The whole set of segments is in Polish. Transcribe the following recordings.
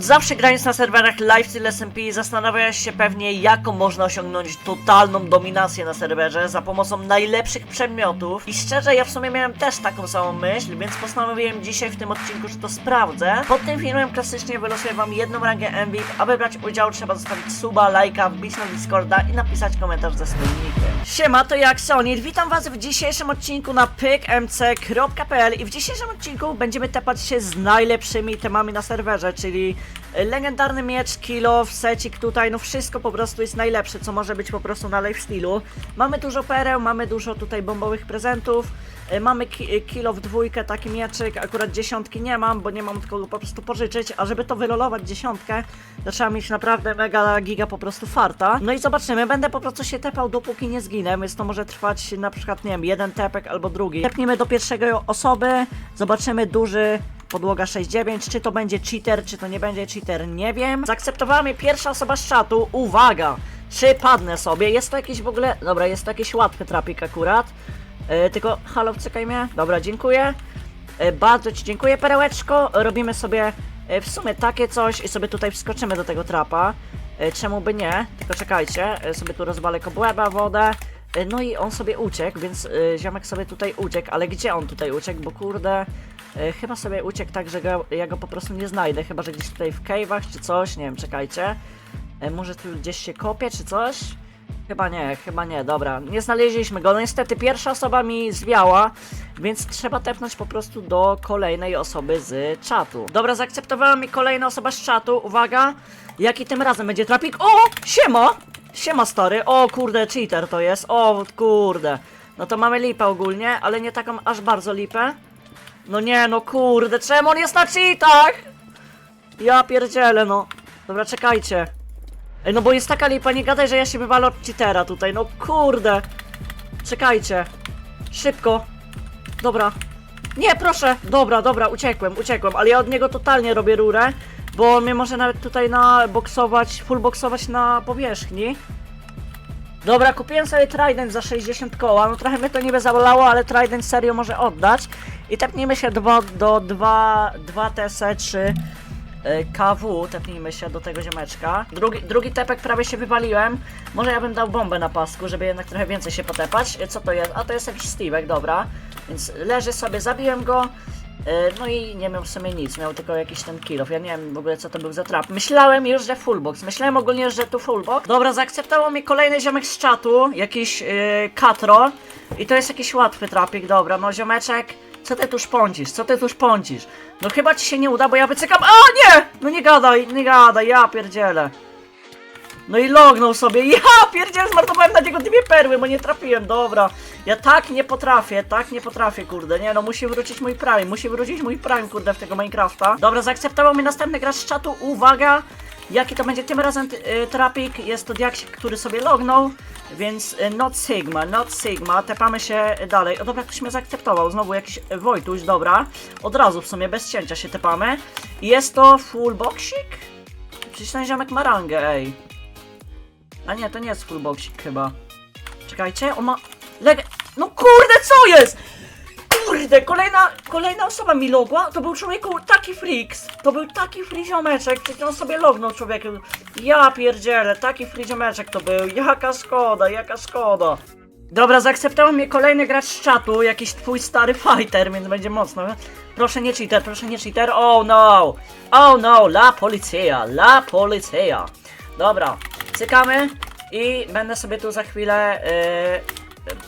Zawsze grając na serwerach Lifesteal SMP zastanawiałeś się pewnie jaką można osiągnąć totalną dominację na serwerze za pomocą najlepszych przedmiotów i szczerze ja w sumie miałem też taką samą myśl, więc postanowiłem dzisiaj w tym odcinku, że to sprawdzę. Pod tym filmem klasycznie wylosuję wam jedną rangę MVP, aby brać udział trzeba zostawić suba, lajka, wbić na Discorda i napisać komentarz ze swoim. Siema, to jak Sonit, witam was w dzisiejszym odcinku na pykmc.pl i w dzisiejszym odcinku będziemy tepać się z najlepszymi temami na serwerze, czyli legendarny miecz, kilo, secik tutaj, no wszystko po prostu jest najlepsze, co może być po prostu na lifestylu. Mamy dużo pereł, mamy dużo tutaj bombowych prezentów, e, mamy ki kilo w dwójkę, taki mieczyk, akurat dziesiątki nie mam, bo nie mam od kogo po prostu pożyczyć, a żeby to wyrolować dziesiątkę, to trzeba mieć naprawdę mega giga po prostu farta. No i zobaczymy, będę po prostu się tepał dopóki nie zginę, więc to może trwać na przykład, nie wiem, jeden tepek albo drugi. Tepnijmy do pierwszego osoby, zobaczymy duży podłoga 6.9, czy to będzie cheater, czy to nie będzie cheater, nie wiem. Zaakceptowała mnie pierwsza osoba z czatu, uwaga, czy padnę sobie, jest to jakiś w ogóle, dobra, jest to jakiś łatwy trapik akurat, e, tylko halo, czekaj mnie, dobra, dziękuję. E, Bardzo Ci dziękuję, perełeczko. Robimy sobie e, w sumie takie coś i sobie tutaj wskoczymy do tego trapa. Czemu by nie? Tylko czekajcie, sobie tu rozwalę kobłęba, wodę. No i on sobie uciekł, więc e, ziomek sobie tutaj uciekł, ale gdzie on tutaj uciekł? Bo kurde, chyba sobie uciekł tak, że go, ja go po prostu nie znajdę, chyba że gdzieś tutaj w cave'ach czy coś, nie wiem, czekajcie. E, Może tu gdzieś się kopie czy coś? Chyba nie, chyba nie, dobra. Nie znaleźliśmy go. No niestety pierwsza osoba mi zwiała, więc trzeba tepnąć po prostu do kolejnej osoby z czatu. Dobra, zaakceptowała mi kolejna osoba z czatu. Uwaga, jaki tym razem będzie trapik? O! Siema! Siema stary. O kurde, cheater to jest. O kurde. No to mamy lipę ogólnie, ale nie taką aż bardzo lipę. No nie, no kurde, czemu on jest na cheatach? Ja pierdzielę, no. Dobra, czekajcie. Ej, no bo jest taka lipa, nie gadaj, że ja się wywalę od cheatera tutaj, no kurde. Czekajcie. Szybko. Dobra. Nie, proszę. Dobra, dobra, uciekłem, uciekłem, ale ja od niego totalnie robię rurę, bo on mnie może nawet tutaj na boksować, full boksować na powierzchni. Dobra, kupiłem sobie Trident za 60 koła, no trochę mnie to niby zabolało, ale Trident serio może oddać. I tepnijmy się do, do 2, 2 TS3 y, KW, tepnijmy się do tego ziomeczka. Drugi, drugi tepek prawie się wywaliłem. Może ja bym dał bombę na pasku, żeby jednak trochę więcej się potepać. Y, Co to jest? A to jest jakiś Steve'ek, dobra. Więc leży sobie, zabiłem go. Y, No i nie miał w sumie nic, miał tylko jakiś ten kill off. Ja nie wiem w ogóle co to był za trap. Myślałem już, że fullbox. Myślałem ogólnie, że tu fullbox. Dobra, zaakceptował mnie kolejny ziomek z czatu, jakiś yy, katro. I to jest jakiś łatwy trapik, dobra, no ziomeczek. Co ty tu szpącisz? Co ty tu szpącisz? No chyba ci się nie uda, bo ja wycykam. A nie! No nie gadaj, nie gadaj, ja pierdzielę. No i lognął sobie. Ja pierdzielę, zmarnowałem na niego dwie perły, bo nie trafiłem, dobra. Ja tak nie potrafię, tak nie potrafię, kurde. Nie no, musi wrócić mój prime, musi wrócić mój prime, kurde, w tego Minecrafta. Dobra, zaakceptował mnie następny gracz z czatu. Uwaga! Jaki to będzie tym razem y, trapik? Jest to diaksik, który sobie lognął, więc y, not Sigma, not Sigma. Tepamy się dalej. O dobra, ktoś mnie zaakceptował. Znowu jakiś y, Wojtuś, dobra. Od razu w sumie, bez cięcia się tepamy. Jest to full boxik? Przecież ten ziomek ma rangę, ej. A nie, to nie jest full boxik chyba. Czekajcie, on ma... Leg... No kurde, co jest? Kurde, kolejna, kolejna osoba mi logła, to był człowieku taki freaks, to był taki free ziomeczek, przecież on sobie lognął człowieku. Ja pierdzielę, taki free ziomeczek to był, jaka szkoda, jaka szkoda. Dobra, zaakceptował mnie kolejny gracz z czatu, jakiś twój stary fighter, więc będzie mocno. Proszę nie cheater, proszę nie cheater, oh no, oh no, la policja, la policja. Dobra, cykamy i będę sobie tu za chwilę...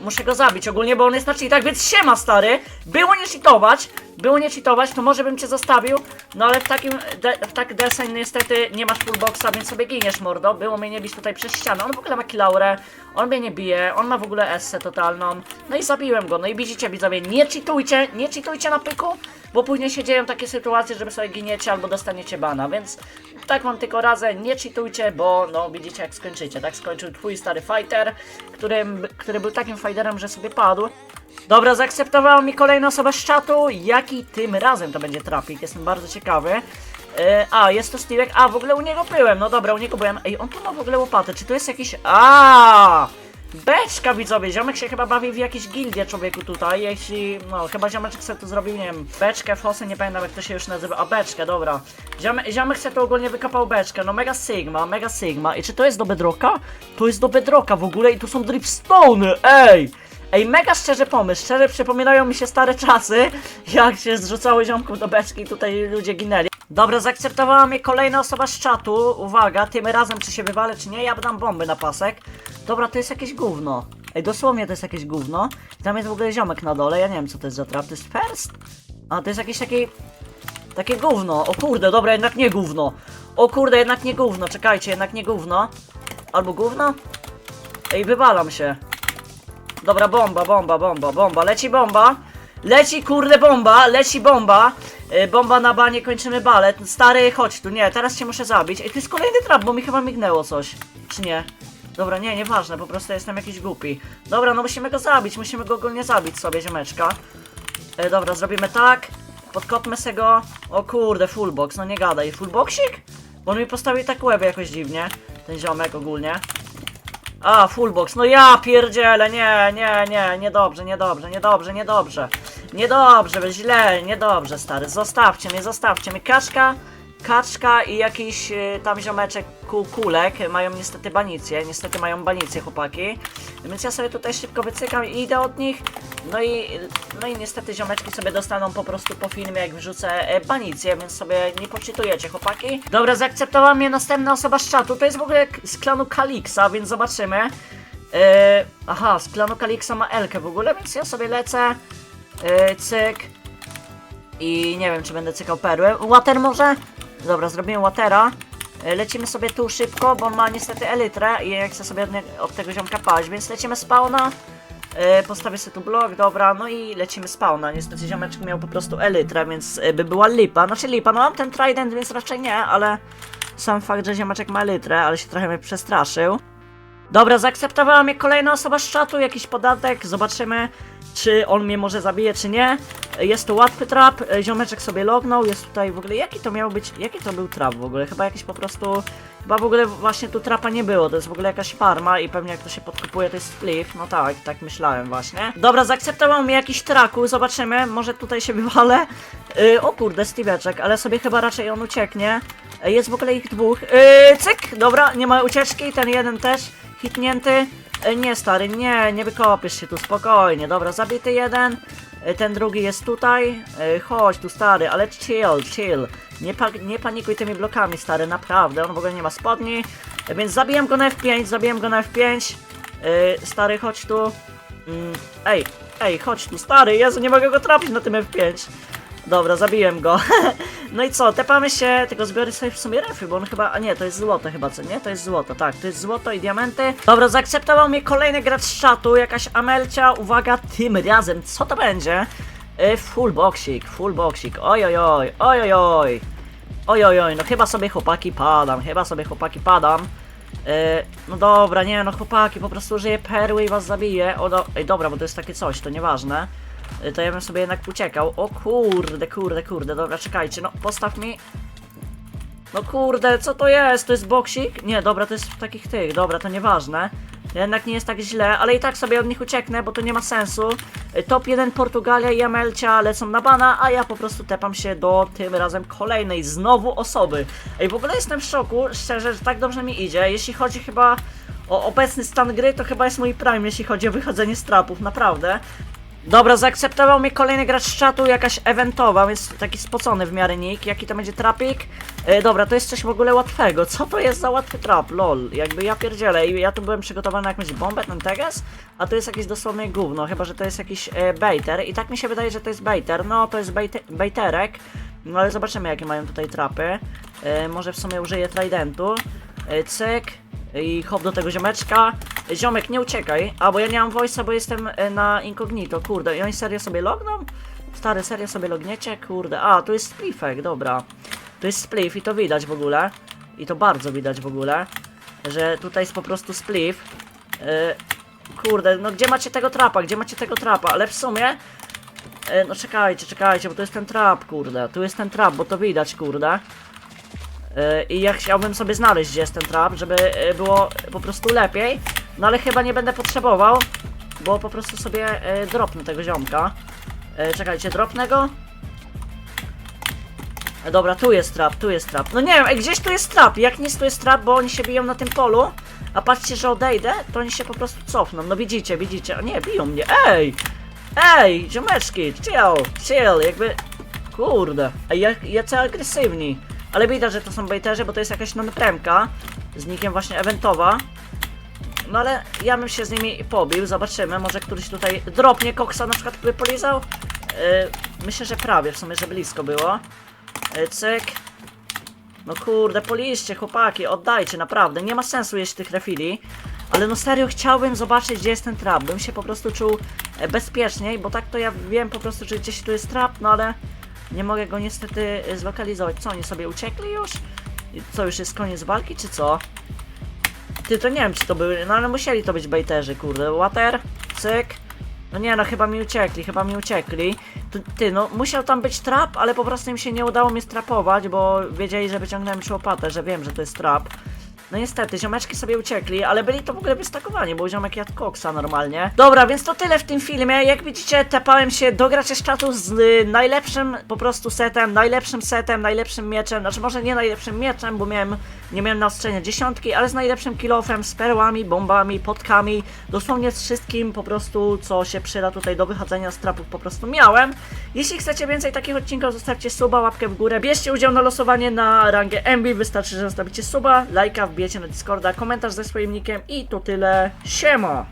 Muszę go zabić ogólnie, bo on jest na cheatach, więc siema stary! Było nie cheatować, było nie cheatować, to może bym cię zostawił, no ale w takim, de, w tak deseń niestety nie masz fullboxa, więc sobie giniesz mordo. Było mnie nie bić tutaj przez ścianę, on w ogóle ma kilaurę, on mnie nie bije, on ma w ogóle essę totalną, no i zabiłem go, no i widzicie widzowie, nie cheatujcie, nie cheatujcie na pyku, bo później się dzieją takie sytuacje, żeby sobie giniecie albo dostaniecie bana, więc tak wam tylko radzę, nie cheatujcie, bo no widzicie jak skończycie, tak skończył twój stary fighter, którym, który był takim fighterem, że sobie padł. Dobra, zaakceptowała mi kolejna osoba z czatu, jaki tym razem to będzie trafik, jestem bardzo ciekawy. E, a, jest to Steve'ek, a w ogóle u niego byłem, no dobra, u niego byłem. Ej, on tu ma w ogóle łopatę, czy to jest jakiś... A, Beczka widzowie, ziomek się chyba bawi w jakieś gildie człowieku tutaj, jeśli, no chyba ziomeczek sobie tu zrobił, nie wiem, beczkę, fosę, nie pamiętam jak to się już nazywa, a beczkę, dobra. Ziomek, ziomek sobie tu ogólnie wykopał beczkę, no mega sigma, mega sigma, i czy to jest do bedrocka? To jest do bedrocka w ogóle i tu są dripstone, ej! Ej, mega szczerze pomysł, szczerze przypominają mi się stare czasy, jak się zrzucało ziomków do beczki i tutaj ludzie ginęli. Dobra, zaakceptowała mnie kolejna osoba z czatu, uwaga, tym razem czy się wywalę czy nie, ja dam bomby na pasek. Dobra, to jest jakieś gówno. Ej, dosłownie to jest jakieś gówno. Tam jest w ogóle ziomek na dole, ja nie wiem co to jest za trap, to jest first? A, to jest jakieś takie... Takie gówno, o kurde, dobra, jednak nie gówno. O kurde, jednak nie gówno, czekajcie, jednak nie gówno. Albo gówno? Ej, wywalam się. Dobra, bomba, bomba, bomba, bomba, leci bomba. Leci kurde bomba, leci bomba. Y, bomba na banie, kończymy balet. Stary, chodź tu, nie, teraz cię muszę zabić. Ej, to jest kolejny trap, bo mi chyba mignęło coś. Czy nie? Dobra, nie, nieważne, po prostu jestem jakiś głupi. Dobra, no musimy go zabić, musimy go ogólnie zabić sobie, ziomeczka. E, dobra, zrobimy tak. Podkopmy se go. O kurde, fullbox, no nie gadaj. Fullboxik? Bo on mi postawił tak łeby jakoś dziwnie. Ten ziomek ogólnie. A, fullbox, no ja pierdzielę, nie, nie, nie, niedobrze, niedobrze, niedobrze, niedobrze. Niedobrze, źle, niedobrze, stary. Zostawcie mnie, zostawcie mnie. Kaczka, kaczka i jakiś y, tam ziomeczek ku, kulek mają niestety banicję, niestety mają banicję chłopaki. Więc ja sobie tutaj szybko wycykam i idę od nich. No i, no i niestety ziomeczki sobie dostaną po prostu po filmie, jak wrzucę e, banicję, więc sobie nie poczytujecie, chłopaki. Dobra, zaakceptowała mnie następna osoba z czatu. To jest w ogóle z klanu Kalixa, więc zobaczymy. E, aha, z klanu Kalixa ma Elkę w ogóle, więc ja sobie lecę. E, cyk. I nie wiem, czy będę cykał perły. Water może? Dobra, zrobimy Watera. E, Lecimy sobie tu szybko, bo on ma niestety elytrę i ja chcę sobie od tego ziomka paść, więc lecimy spawna. E, postawię sobie tu blok, dobra, no i lecimy spawna. Niestety ziomeczek miał po prostu elytrę, więc e, by była lipa. Znaczy lipa, no mam ten trident, więc raczej nie, ale sam fakt, że ziomeczek ma elytrę, ale się trochę mnie przestraszył. Dobra, zaakceptowała mnie kolejna osoba z czatu, jakiś podatek, zobaczymy, czy on mnie może zabije, czy nie. Jest to łatwy trap, ziomeczek sobie lognął, jest tutaj w ogóle, jaki to miał być, jaki to był trap w ogóle, chyba jakiś po prostu, chyba w ogóle właśnie tu trapa nie było, to jest w ogóle jakaś farma i pewnie jak to się podkupuje to jest spliff, no tak, tak myślałem właśnie. Dobra, zaakceptował mnie jakiś traku, zobaczymy, może tutaj się wywalę. Yy, o kurde, Steveczek, ale sobie chyba raczej on ucieknie. E, Jest w ogóle ich dwóch. Yy, cyk! Dobra, nie ma ucieczki, ten jeden też hitnięty. E, Nie stary, nie, nie wykopiesz się tu, spokojnie. Dobra, zabity jeden. E, Ten drugi jest tutaj. E, Chodź tu stary, ale chill, chill. Nie, pa nie panikuj tymi blokami stary, naprawdę. On w ogóle nie ma spodni. Więc zabiłem go na F5, zabiłem go na F5. E, Stary, chodź tu. Mm, Ej, ej, chodź tu, stary, Jezu, nie mogę go trafić na tym F5. Dobra, zabiłem go. no i co, tepamy się, tylko zbiorę sobie w sumie refy, bo on chyba, a nie, to jest złoto chyba, co nie? To jest złoto, tak, to jest złoto i diamenty. Dobra, zaakceptował mnie kolejny gracz z jakaś Amelcia, uwaga, tym razem, co to będzie? Y, full boxik, full boxik, oj oj oj, oj oj oj. Oj oj oj, no chyba sobie chłopaki padam, chyba sobie chłopaki padam. E, no dobra, nie no chłopaki, po prostu użyję perły i was zabiję. O, do... Ej, dobra, bo to jest takie coś, to nieważne. E, to ja bym sobie jednak uciekał. O kurde, kurde, kurde, dobra, czekajcie, no postaw mi. No kurde, co to jest? To jest boksik? Nie, dobra, to jest w takich tych, dobra, to nieważne. Jednak nie jest tak źle, ale i tak sobie od nich ucieknę, bo to nie ma sensu. E, Top 1 Portugalia i Amelcia lecą na bana, a ja po prostu tepam się do tym razem kolejnej znowu osoby. Ej, w ogóle jestem w szoku, szczerze, że tak dobrze mi idzie. Jeśli chodzi chyba o obecny stan gry, to chyba jest mój prime, jeśli chodzi o wychodzenie z trapów, naprawdę. Dobra, zaakceptował mnie kolejny gracz z czatu, jakaś eventowa, więc taki spocony w miarę nick. Jaki to będzie trapik? E, dobra, to jest coś w ogóle łatwego. Co to jest za łatwy trap? Lol, jakby ja pierdzielę. I ja tu byłem przygotowany na jakąś bombę, ten teges, a to jest jakieś dosłownie gówno, chyba że to jest jakiś e, baiter. I tak mi się wydaje, że to jest baiter. No, to jest bait baiterek. No ale zobaczymy, jakie mają tutaj trapy. E, może w sumie użyję tridentu. E, cyk. I hop do tego ziomeczka. Ziomek, nie uciekaj. A, bo ja nie mam voice'a, bo jestem e, na incognito, kurde. I oni serio sobie logną? Stary, serio sobie logniecie? Kurde. A, tu jest spliffek, dobra. Tu jest spliff i to widać w ogóle. I to bardzo widać w ogóle. Że tutaj jest po prostu spliff. E, kurde, no gdzie macie tego trapa? Gdzie macie tego trapa? Ale w sumie... E, no czekajcie, czekajcie, bo to jest ten trap, kurde. Tu jest ten trap, bo to widać, kurde. E, I ja chciałbym sobie znaleźć, gdzie jest ten trap, żeby e, było po prostu lepiej. No ale chyba nie będę potrzebował, bo po prostu sobie e, dropnę tego ziomka. Czekajcie, dropnę go? Dobra, tu jest trap, tu jest trap. No nie wiem, gdzieś tu jest trap. Jak nic tu jest trap, bo oni się biją na tym polu. A patrzcie, że odejdę, to oni się po prostu cofną. No widzicie, widzicie. O nie, biją mnie. Ej! Ej, ziomeczki, chill, chill, jakby... Kurde, ej, jak, jacy agresywni. Ale widać, że to są bejterzy, bo to jest jakaś non-premka. Z nikiem właśnie eventowa. No ale ja bym się z nimi pobił, zobaczymy, może któryś tutaj dropnie koksa na przykład by polizał. Yy, myślę, że prawie, w sumie, że blisko było. Yy, cyk. No kurde, poliście, chłopaki, oddajcie, naprawdę, nie ma sensu jeść tych refili. Ale no serio, chciałbym zobaczyć, gdzie jest ten trap, bym się po prostu czuł e, bezpieczniej, bo tak to ja wiem po prostu, że gdzieś tu jest trap, no ale nie mogę go niestety e, zlokalizować. Co, oni sobie uciekli już? Co, już jest koniec walki, czy co? Ty, to nie wiem, czy to były, no ale musieli to być bejterzy, kurde. Water, cyk. No nie, no chyba mi uciekli, chyba mi uciekli. To, ty, no musiał tam być trap, ale po prostu im się nie udało mnie strapować, bo wiedzieli, że wyciągnąłem przy łopatę, że wiem, że to jest trap. No niestety, ziomeczki sobie uciekli, ale byli to w ogóle wystakowani, bo ziomek jadł koksa normalnie. Dobra, więc to tyle w tym filmie. Jak widzicie, tepałem się do graczy z czatu z y, najlepszym po prostu setem, najlepszym setem, najlepszym mieczem. Znaczy może nie najlepszym mieczem, bo miałem, nie miałem na ostrzenie dziesiątki, ale z najlepszym kilofem, z perłami, bombami, potkami. Dosłownie z wszystkim po prostu, co się przyda tutaj do wychodzenia z trapów po prostu miałem. Jeśli chcecie więcej takich odcinków, zostawcie suba, łapkę w górę. Bierzcie udział na losowanie na rangę MB, wystarczy, że zostawicie suba, lajka, wbijecie na Discorda, komentarz ze swoim nickiem i to tyle. Siema!